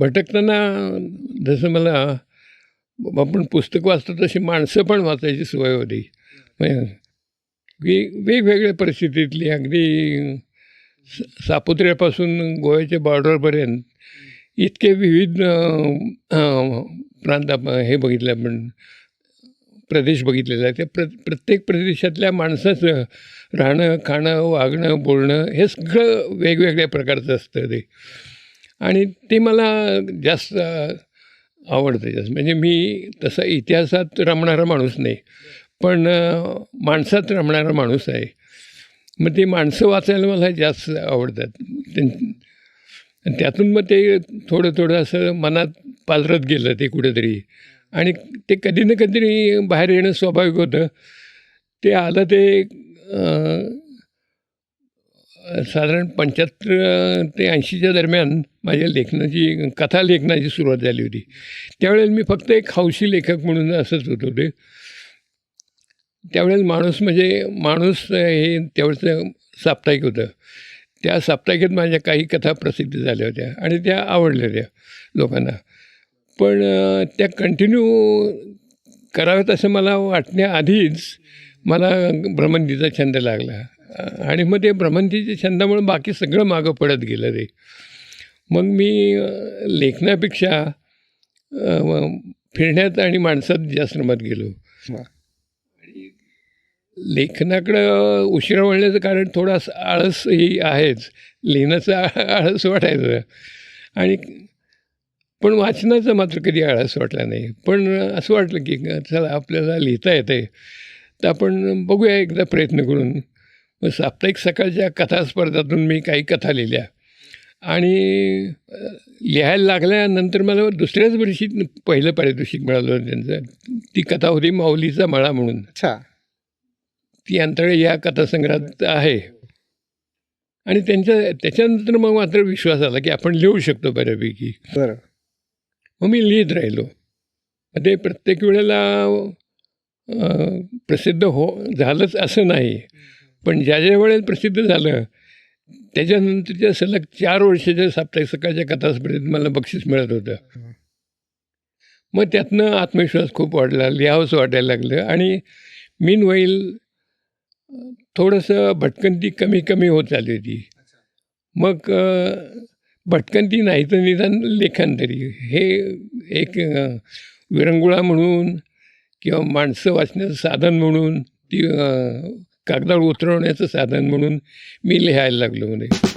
भटकताना जसं मला आपण पुस्तक वाचतो तशी माणसं पण वाचायची सवय होती. म्हणजे वे वेगवेगळ्या परिस्थितीतली अगदी स सापुत्र्यापासून गोव्याच्या बॉर्डरपर्यंत इतके विविध प्रांत हे बघितलं आपण प्रदेश बघितलेला आहे. त्या प्र प्रत्येक प्रदेशातल्या माणसाचं राहणं खाणं वागणं बोलणं हे सगळं वेगवेगळ्या प्रकारचं असतं ते. आणि ते मला जास्त आवडतं. जास्त म्हणजे मी तसा इतिहासात रमणारा माणूस नाही. पण माणसात रमणारा माणूस आहे. मग ती माणसं वाचायला मला जास्त आवडतात. त्यां- त्यातून मग ते थोडं थोडं असं मनात पालरत गेलं ते कुठेतरी. आणि ते कधी ना कधीतरी बाहेर येणं स्वाभाविक होतं. ते आलं ते साधारण पंच्याहत्तर ते ऐंशीच्या दरम्यान माझ्या लेखनाची कथा लेखनाची सुरुवात झाली होती. त्यावेळेला मी फक्त एक हौशी लेखक म्हणून असंच होत होते. त्यावेळेस माणूस म्हणजे माणूस हे त्यावेळेचं साप्ताहिक होतं. त्या साप्ताहिकात माझ्या काही कथा प्रसिद्ध झाल्या होत्या आणि त्या आवडल्या होत्या लोकांना. पण त्या कंटिन्यू कराव्यात असं मला वाटण्याआधीच मला भ्रमंतीचा छंद लागला. आणि मग ते भ्रमंतीच्या छंदामुळे बाकी सगळं मागं पडत गेलं ते मग मी लेखनापेक्षा फिरण्यात आणि माणसात जास्त रमत गेलो. लेखनाकडं उशिरा वळण्याचं कारण थोडासा आळसही आहेच. लिहिण्याचं आळस वाटायचं. आणि पण वाचनाचा मात्र कधी आळस वाटला नाही. पण असं वाटलं की चला आपल्याला लिहिता येते तर आपण बघूया एकदा प्रयत्न करून. मग साप्ताहिक सकाळच्या कथा स्पर्धातून मी काही कथा लिहिल्या. आणि लिहायला लागल्यानंतर मला दुसऱ्याच वर्षी पहिलं पारितोषिक मिळालं होतं त्यांचं. ती कथा होती माऊलीचा मळा म्हणून. अच्छा. ती अंतळे या कथासंग्रहात आहे. आणि त्यांच्या त्याच्यानंतर मग मात्र विश्वास आला की आपण लिहू शकतो बऱ्यापैकी. बरं. मग मी लिहित राहिलो. मग ते प्रत्येक वेळेला प्रसिद्ध हो झालंच असं नाही. पण ज्या ज्या वेळेला प्रसिद्ध झालं त्याच्यानंतरच्या सलग चार वर्षाच्या साप्ताहिक सकाळच्या कथास्पर्धेत मला बक्षीस मिळत होतं. मग त्यातनं आत्मविश्वास खूप वाढला लिहावंसं वाटायला लागलं आणि मीन होईल थोडंसं भटकंती कमी कमी होत आली होती. मग भटकंती नाही तर निदान लेखन तरी हे एक विरंगुळा म्हणून किंवा माणसं वाचण्याचं साधन म्हणून ती कागदावर उतरवण्याचं साधन म्हणून मी लिहायला लागलो म्हणजे